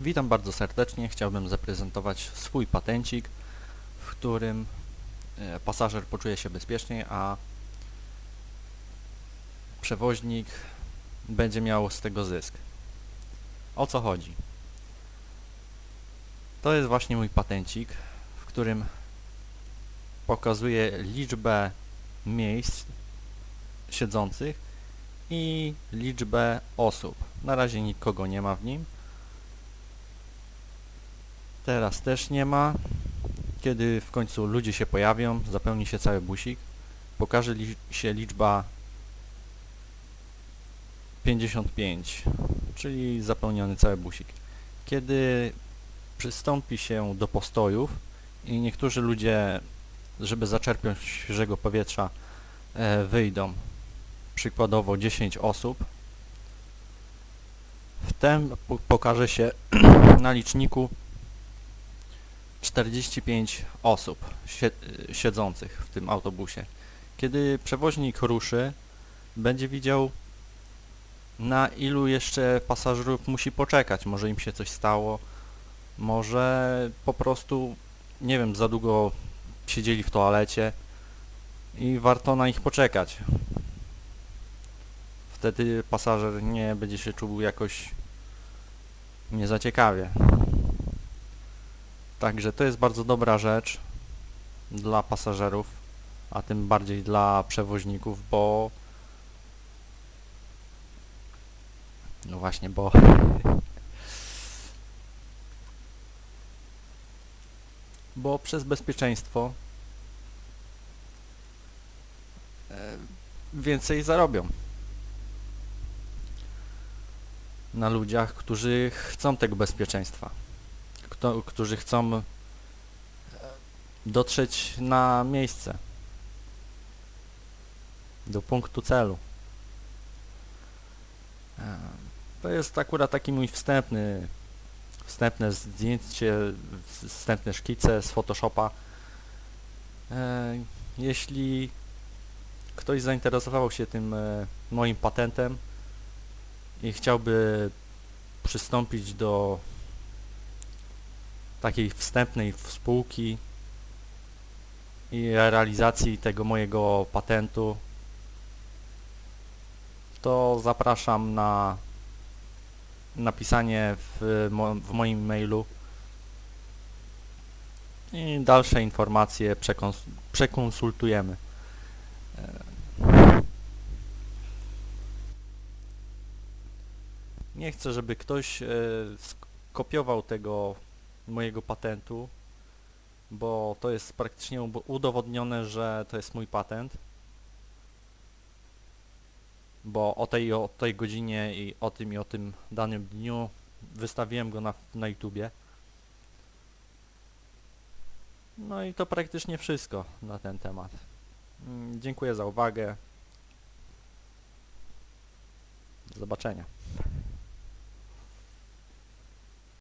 Witam bardzo serdecznie. Chciałbym zaprezentować swój patencik, w którym e, pasażer poczuje się bezpiecznie, a przewoźnik będzie miał z tego zysk. O co chodzi? To jest właśnie mój patencik, w którym pokazuję liczbę miejsc siedzących i liczbę osób. Na razie nikogo nie ma w nim. Teraz też nie ma. Kiedy w końcu ludzie się pojawią, zapełni się cały busik, pokaże li się liczba 55, czyli zapełniony cały busik. Kiedy przystąpi się do postojów i niektórzy ludzie, żeby zaczerpnąć świeżego powietrza, e, wyjdą, przykładowo 10 osób, wtem po- pokaże się na liczniku 45 osób sie siedzących w tym autobusie. Kiedy przewoźnik ruszy, będzie widział na ilu jeszcze pasażerów musi poczekać. Może im się coś stało, może po prostu, nie wiem, za długo siedzieli w toalecie i warto na nich poczekać. Wtedy pasażer nie będzie się czuł jakoś nie za ciekawie. Także to jest bardzo dobra rzecz dla pasażerów, a tym bardziej dla przewoźników, bo no właśnie, bo bo przez bezpieczeństwo e, więcej zarobią na ludziach, którzy chcą tego bezpieczeństwa kto, którzy chcą e, dotrzeć na miejsce, do punktu celu. E, To jest akurat taki mój wstępny, wstępne zdjęcie, wstępne szkice z Photoshopa. E, Jeśli ktoś zainteresował się tym moim patentem i chciałby przystąpić do takiej wstępnej spółki i realizacji tego mojego patentu, to zapraszam na napisanie w, w moim mailu i dalsze informacje przekons przekonsultujemy. Nie chcę, żeby ktoś e, skopiował tego mojego patentu, bo to jest praktycznie udowodnione, że to jest mój patent. Bo o tej o tej godzinie i o tym i o tym danym dniu wystawiłem go na, na YouTubie. No i to praktycznie wszystko na ten temat. Mm, Dziękuję za uwagę. Do zobaczenia.